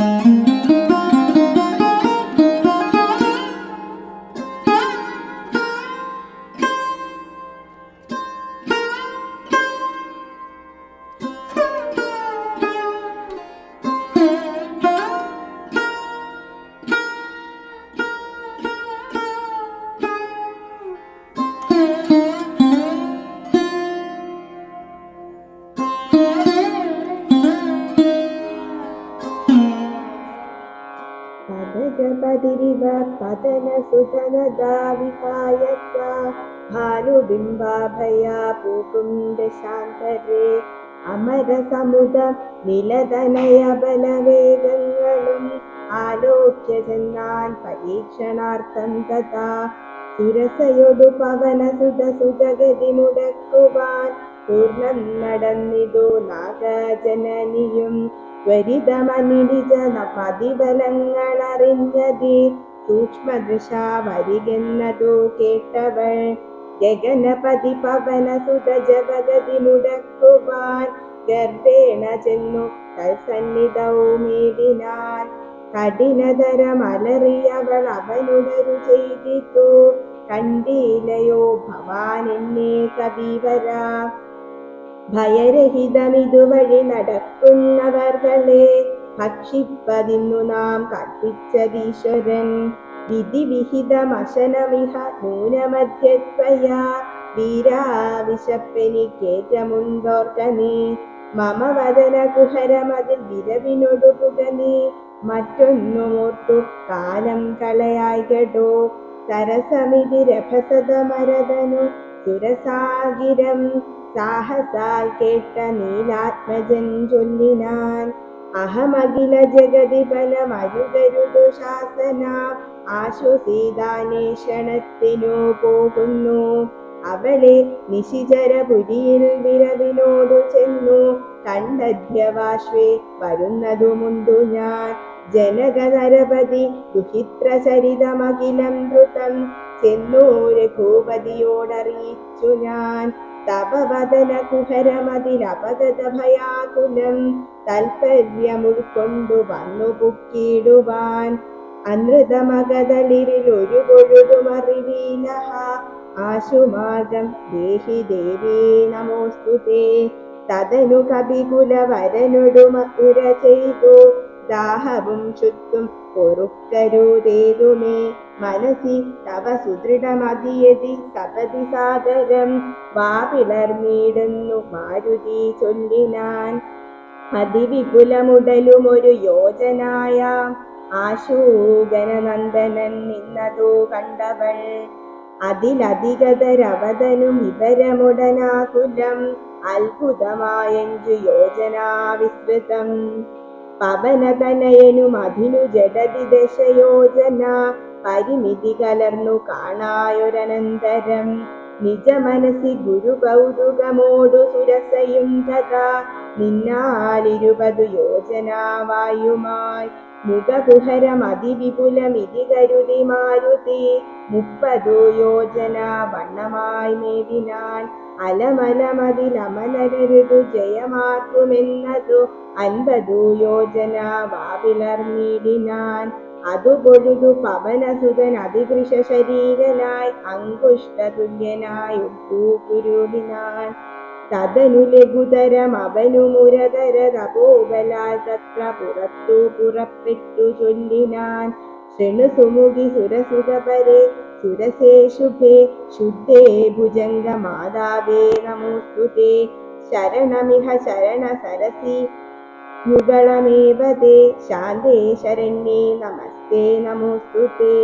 Música പതനസുതനദാവിഹായ സാ ഭാനുബിംബാഭയാ പൂകുണ്ടശാന്തരേ അമരസമുദ നിലതനയ ബലവേഗങ്ങളും ആലോക്യ ചെന്നാൻ പരീക്ഷണാർത്ഥം തഥാ. സുരസയൊടു പവന സുത സുതഗതി മുടക്കുവാൻ പൂർണം നടന്നിതു നാഗജനനിയും ത്വരിതമനിരിജ പതിബലങ്ങളറിഞ്ഞതി സൂക്ഷ്മദൃശ വരികെന്നതു കേട്ടവൾ ഗഗനപതി പവന സുത ജപഗതി മുടക്കുവാൻ ഗർഭേണ ചെന്നു തൽസന്നിധവുമേടിനാൻ കഠിനതരമലറിയവൾ അവനുടരു ചെയ്തിട്ടു കണ്ടീലയോ ഭവാൻ എന്നെ കവിവര. ഭയരഹിതമിതുവഴി നടക്കുന്നവർകളെ ഭക്ഷിപ്പതിന്നു നാം കൽപ്പിച്ചതീശ്വരൻ. വിധിവിഹിതമശനമിഹ നൂനമധ്യത്വയാ വീരാവിശപ്പെനിക്കേറ്റമുണ്ടോർക്കനേ. മമ വദന കുഹരമതിൽ വിരവിനൊടു പുകനേ മറ്റൊന്നുമോർത്തു കാലം കളയായി കേട്ടോ സരസമിതി രഭസതമരതനു സുരസാഗിരം സാഹസാൽ കേട്ട നീലാത്മജൻ ചൊല്ലിനാൻ അഹമഖില ജഗതി ബലമരുതരുതു ശാസന ആശ്വസീതാന്വേഷണത്തിനു പോകുന്നു. അവളെ നിശിചരപുരിയിൽ വിരവിനോടു ചെന്നു കണ്ടധ്യവാശ്വേ വരുന്നതുമുണ്ടു ഞാൻ. ജനകനരപതി ദുഹിത്രചരിതമഖിലം ധൃതം ചെന്നു ഭൂപതിയോടറിയിച്ചു ഞാൻ. തപവദന കുഹരമതിലപഗത ഭയാകുലം താൽപര്യമുൾക്കൊണ്ടു വന്നു പുക്കിയിടുവാൻ അനൃതമകതളിരിൽ ഒരു പൊഴുതുമറിവീലഹ ആശുമാർഗം ദേഹി ദേവീ നമോസ്തുതേ. തദനു കപികുലവരനൊടുമ ഉര ചെയ്തു. ദാഹവും ചുറ്റും പൊറുക്കരുതേതുമേ. മനസി തവ സുദൃഢമതിയതി സപതി സാദരം വാപിളർന്നിടുന്നു മാരുതി ചൊല്ലിനാൻ. അതിവിപുലമുടലും ഒരു യോജനായാം. ആശൂഗനനന്ദനൻ നിന്നതോ കണ്ടവൾ. അതിലധികതരവതനും വിവരമുടനാകുലം അത്ഭുതമായഞ്ചു യോജനാ വിസ്തൃതം പവനതനയനും അതിനു ജഡതി ദശയോജന പരിമിതി കലർന്നു കാണായൊരനന്തരം. നിജ മനസി ഗുരു കൗതുകമോടു സുരസയും കഥാ നിന്നാലിരുപതു യോജനാവായുമായി. മുഖകുഹരം അതിവിപുലമിതി കരുതി മാരുതി മുപ്പതു യോജന വണ്ണമായി മേവിനാൻ. അലമലമതിലമലരരുതു ജയമാക്കുമെന്നതു അൻപതു യോജന വാവിലർന്നിടിനാൻ അതു പൊഴുതു പവനസുതൻ അതികൃഷ ശരീരനായി അങ്കുഷ്ടതുല്യനായി ഉപ്പൂകുരുടിനാൻ തതനു ലഘുതരം അവനു മുരതര തപോബലാൽ തത്ര പുറത്തു പുറപ്പെട്ടു ചൊല്ലിനാൻ. ശൃണു സുമുഖി സുരസുതപരെ സുരസേ ശുഭേ ശുദ്ധേ ഭുജംഗ മാതാവേ നമോസ്തുതേ ശരണമിഹ ശരണ സരസി യുഗളമേവ തേ ശാന്തേ ശരണ്യേ നമസ്തേ നമോസ്തുതേ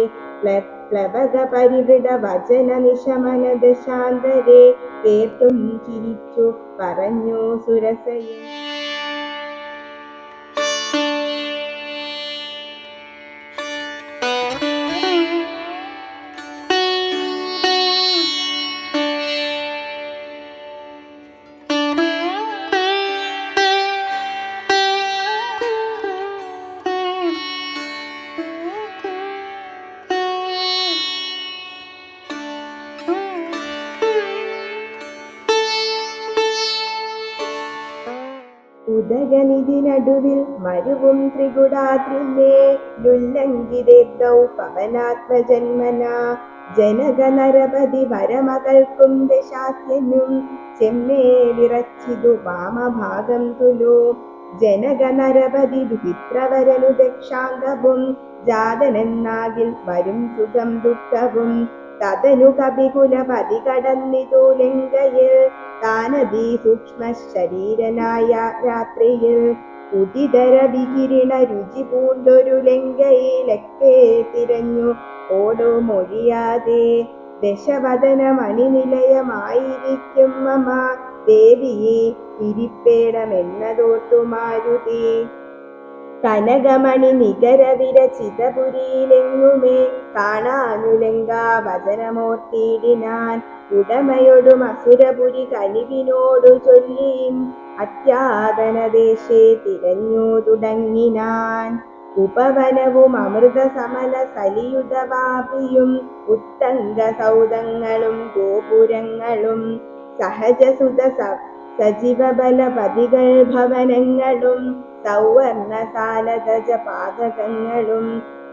പ്ലവക പരിവൃഢ വചന നിശമന ദശാന്തരേ കേട്ടും ചിരിച്ചു പറഞ്ഞു സുരസയും ഉദയനിധി നടുവിൽ മരുവും ത്രികുടാദ്രിമേ ലുല്ലങ്കിതേബ്ദൗ പവനാത്മജന്മന. ജനക നരപതി വരമകൾക്കും ദശാസ്യനും ചെമ്മേ വിറച്ചിതു വാമഭാഗം തുലു. ജനക നരപതി വിചിത്രവരനു ദക്ഷാംഗവും ജാതനെന്നാകിൽ വരും സുഖം ദുഃഖവും തതനു കപികുലപതി കടന്നിതു ലങ്കയിൽ താനതി സൂക്ഷ്മ ശരീരനായ രാത്രിയിൽ ഉദിതര വികിരണ രുചി പൂണ്ടൊരു ലങ്കയിലൊക്കെ തിരഞ്ഞു ഓടുമൊഴിയാതെ ദശവദന മണിനിലയമായിരിക്കും മമ. ദേവിയെ ഇരിപ്പേടമെന്നതോർത്തു മാരുതി കനകമണി നികര വിരചിതപുരിയിലെങ്ങുമേ കാണാനുലങ്കാ വചനമോർത്തിയിടിനാൻ ഉടമയൊടും അസുരപുരി കനിവിനോടു ചൊല്ലിയും അത്യാതനദേശേ തിരഞ്ഞു തുടങ്ങിനാൻ. ഉപവനവും അമൃത സമല സലിയുതവാപിയും ഉത്തങ്ക സൗദങ്ങളും ഗോപുരങ്ങളും സഹജസുത സജീവബലപതികൾ ഭവനങ്ങളും സൗവർണ സാലതജ പാതകങ്ങളും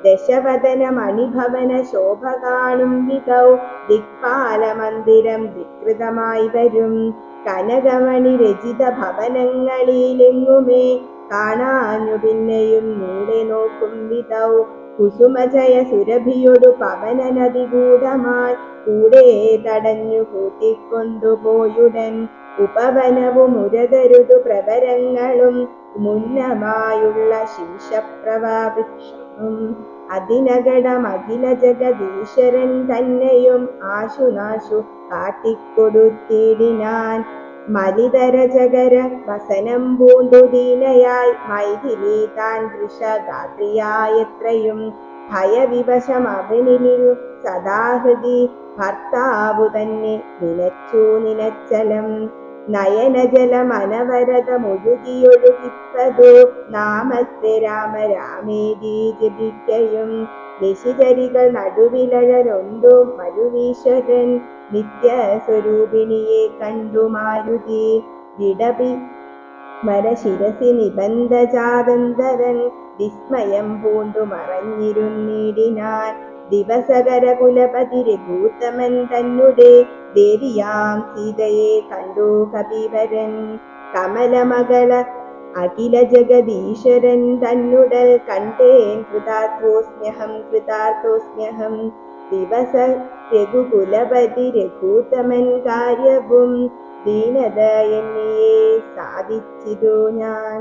ദശവദന മണിഭവന ശോഭ കാണും വിധൗ ദിക്പാല മന്ദിരം വികൃതമായി വരും. കനകമണി രചിത ഭവനങ്ങളിലെങ്ങുമേ കാണാഞ്ഞു പിന്നെയും നീടെ നോക്കും വിധൗ. കുസുമജയ സുരഭിയൊടു പവന നദികൂടമായി കൂടെ തടഞ്ഞു കൂട്ടിക്കൊണ്ടുപോയുടൻ ഉപവനവും ഉരതരുതു പ്രവരങ്ങളും മുന്നമായുള്ള ശീർഷപ്രവാവൃക്ഷവും അതിനകടം അഖില ജഗദീശ്വരൻ തന്നെയും ആശുനാശു കാട്ടിക്കൊടുത്തിടിനാൻ. മലിതര ജഗര വസനം പൂണ്ടു ദീനയായി മൈഥിലി താൻ ദൃശഗാത്രിയായത്രയും ഭയവിവശം അവനിലു സദാഹൃതി ഭർത്താവു തന്നെ നിലച്ചു നിലച്ചലം. നയനജലമനവരതമൊഴുകിയൊഴുകിപ്പതു നാമത്തെ രാമ രാമേതി ജപിക്കയും നിശിചരികൾ നടുവിലഴരൊണ്ടു മരുവീശ്വരൻ നിത്യസ്വരൂപിണിയെ കണ്ടു മാരുതി വിടപി മരശിരസി നിബന്ധജാതന്തരൻ വിസ്മയം പൂണ്ടു മറഞ്ഞിരുന്നിടിനാൻ ദിവസകര കുലപതി രഘൂത്തമൻ തന്നെ ദേവിയാം സീതയെ കണ്ടു കപിവരൻ. കമലമകള അഖില ജഗദീശ്വരൻ തന്നുടൽ കണ്ടേൻ. കൃതാർത്ഥോസ്മ്യഹം കൃതാർത്ഥോസ്മ്യഹം ദിവസ രഘുകുലപതി രഘൂത്തമൻ കാര്യവും ദീനത എന്നിയെ സാധിച്ചിതു ഞാൻ.